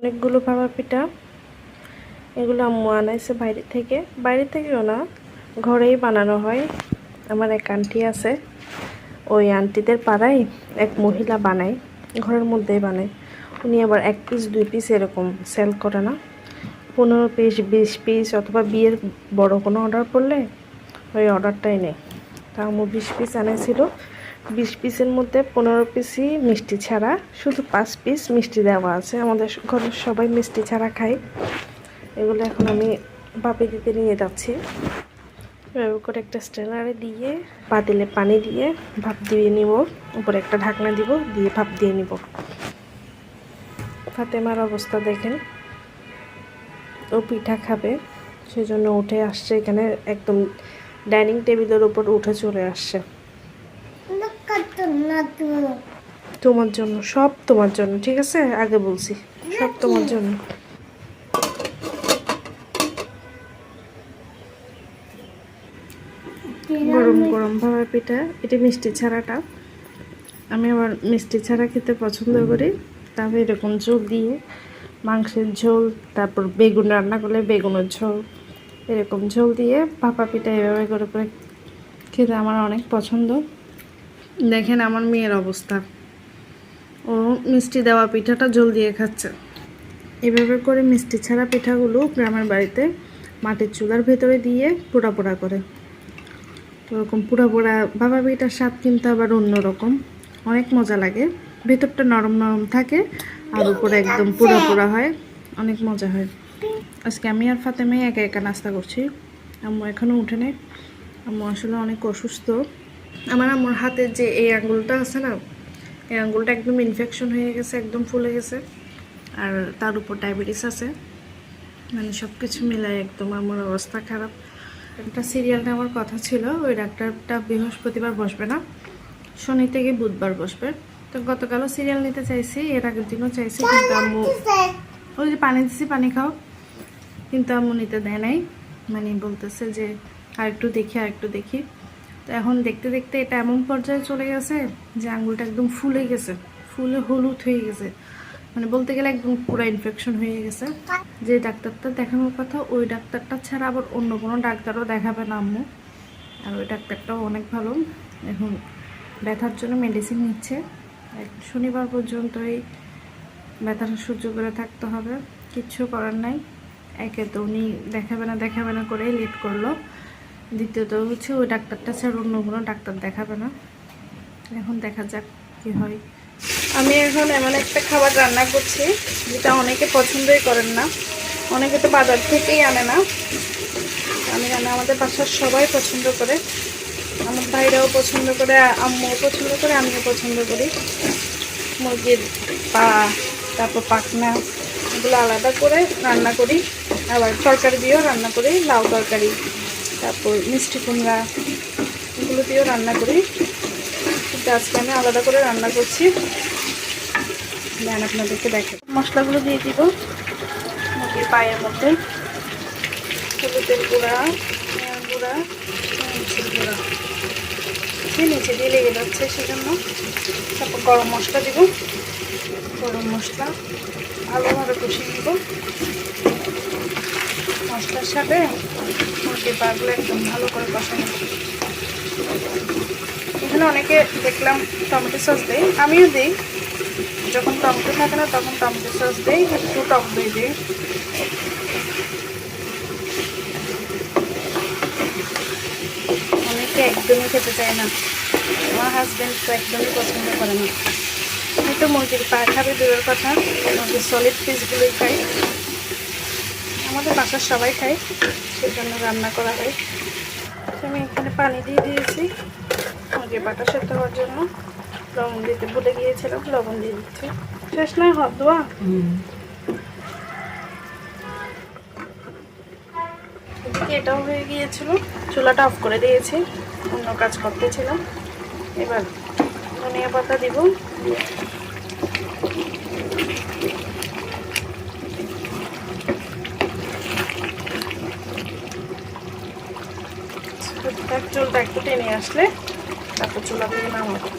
অনেকগুলো ভাপা পিঠা। এগুলো আম্মু আনাইছে বাইরে থেকে। বাইরে থেকেও না, ঘরেই বানানো হয়। আমার এক আন্টি আছে, ওই আন্টিদের পাড়ায় এক মহিলা বানায়, ঘরের মধ্যেই বানায়। উনি আবার এক পিস দুই পিস এরকম সেল করে না। পনেরো পিস বিশ পিস অথবা বিয়ের বড় কোনো অর্ডার করলে ওই অর্ডারটাই নেই তা আম্মু বিশ পিস আনাইছিল। বিশ পিসের মধ্যে পনেরো পিসই মিষ্টি ছাড়া, শুধু পাঁচ পিস মিষ্টি দেওয়া আছে। আমাদের ঘরের সবাই মিষ্টি ছাড়া খায়। এগুলো এখন আমি বাপি দিতে নিয়ে যাচ্ছি। এভাবে করে একটা স্ট্যান্ডারে দিয়ে, পাতিলে পানি দিয়ে ভাপ দিয়ে নিব। উপরে একটা ঢাকনা দিব, দিয়ে ভাপ দিয়ে নিব। ফাতেমার অবস্থা দেখেন। ও পিঠা খাবে, সেজন্য উঠে আসছে এখানে। একদম ডাইনিং টেবিলের উপর উঠে চলে আসছে। তোমার জন্য সব তোমার জন্য ঠিক আছে? আগে বলছি সব তোমার জন্য। গরম গরম ভাবা পিঠা এটা মিষ্টি ছাড়াটা। আমি আবার মিষ্টি ছাড়া খেতে পছন্দ করি। তবে এরকম ঝোল দিয়ে মাংসের ঝোল তারপর বেগুন রান্না করলে বেগুনের ঝোল এরকম ঝোল দিয়ে ভাপা পিঠা এভাবে করে করে খেতে আমার অনেক পছন্দ। দেখেন আমার মেয়ের অবস্থা। ও মিষ্টি দেওয়া পিঠাটা জল দিয়ে খাচ্ছে। এভাবে করে মিষ্টি ছাড়া পিঠাগুলো গ্রামের বাড়িতে মাটির চুলার ভেতরে দিয়ে পোড়া পোড়া করে। ওরকম পোড়া পোড়া বাবা পিঠার স্বাদ কিন্তু আবার অন্যরকম অনেক মজা লাগে। ভেতরটা নরম নরম থাকে আর উপরে একদম পোড়া পোড়া হয়। অনেক মজা হয়। আজকে আমি আর ফাতেমে একা একা নাস্তা করছি। আম্মু এখনও উঠে নেই। আম্মু আসলে অনেক অসুস্থ। আমার আমার হাতের যে এই আঙ্গুলটা আছে না এই আঙ্গুলটা একদম ইনফেকশন হয়ে গেছে একদম ফুলে গেছে। আর তার উপর ডায়াবেটিস আছে। মানে সব কিছু মিলাই একদম আমার অবস্থা খারাপ। একটা সিরিয়াল নেওয়ার কথা ছিল ওই ডাক্তারটা বৃহস্পতিবার বসবে না। শনি থেকে বুধবার বসবে। তো গতকালও সিরিয়াল নিতে চাইছি এর আগের দিনও চাইছি কিন্তু আম্মু ওই যে পানি দিছি পানি খাও। কিন্তু আম্মু নিতে দেয় নাই। মানে বলতেছে যে আর একটু দেখি আর একটু দেখি। তো এখন দেখতে দেখতে এটা এমন পর্যায়ে চলে গেছে যে আঙ্গুলটা একদম ফুলে গেছে। ফুলে হলুদ হয়ে গেছে। মানে বলতে গেলে একদম পুরো ইনফেকশন হয়ে গেছে। যে ডাক্তারটা দেখানোর কথা, ওই ডাক্তারটা ছাড়া আবার অন্য কোনো ডাক্তারও দেখাবে না আম্মু। আর ওই ডাক্তারটাও অনেক ভালো। এখন ব্যথার জন্য মেডিসিন নিচ্ছে। শনিবার পর্যন্তই ব্যথাটা সহ্য করে থাকতে হবে। কিচ্ছু করার নাই। একে তো উনি দেখাবে না দেখাবে না করেই লেট করল। দ্বিতীয়ত হচ্ছে ওই ডাক্তারটা ছাড়া অন্য কোনো ডাক্তার দেখাবে না। এখন দেখা যাক কি হয়। আমি এখন এমন একটা খাবার রান্না করছি, যেটা অনেকে পছন্দই করেন না। অনেকে তো বাজার থেকেই আনে না। আমি রান্না আমাদের বাসার সবাই পছন্দ করে। আমার ভাইরাও পছন্দ করে, আম্মুও পছন্দ করে, আমিও পছন্দ করি। মুরগির পা, তারপর পাখনা, এগুলো আলাদা করে রান্না করি। আবার তরকারি দিয়েও রান্না করি, লাউ তরকারি। তারপর মিষ্টি কুমড়া, এগুলো দিয়েও রান্না করি। কিন্তু আজকে আমি আলাদা করে রান্না করছি। আপনাদেরকে দেখে মশলাগুলো দিয়ে দিব। মুরগির পায়ের মধ্যে। হলুদের গুঁড়া গুঁড়া গুঁড়া। নিচে দিয়ে লেগে যাচ্ছে সেজন্য। তারপর গরম মশলা দিব। গরম মশলা ভালোভাবে কষিয়ে দিব মশলার সাথে মুরগির পাগুলো একদম ভালো করে কষানো। এখানে অনেকে দেখলাম টমেটো সস দেয়, আমিও দিই। যখন টমেটো থাকে না, তখন টমেটো সস দেই, একটু টক দই দিই। অনেকে একদমই খেতে চায় না। আমার হাজব্যান্ড তো একদমই পছন্দ করে না। আমি তো মুরগির পা খাবে, দূরের কথা। মুরগির সলিড পিসগুলোই খাই। আমাদের বাসার সবাই খায় সেই জন্য রান্না করা হয়। আমি এখানে পানি দিয়ে দিয়েছি, মুরগির পাটা সেদ্ধ হওয়ার জন্য। লবণ দিতে ভুলে গিয়েছিলাম, লবণ দিয়ে দিচ্ছি। শেষ নয় হদ দোয়া এটাও হয়ে গিয়েছিল। চুলাটা অফ করে দিয়েছি, অন্য কাজ করতেছিলাম। এবার ধনিয়া পাতা দিব। চুলটা একটু টেনে আসলে তারপর চুলা দিয়ে নামাবো।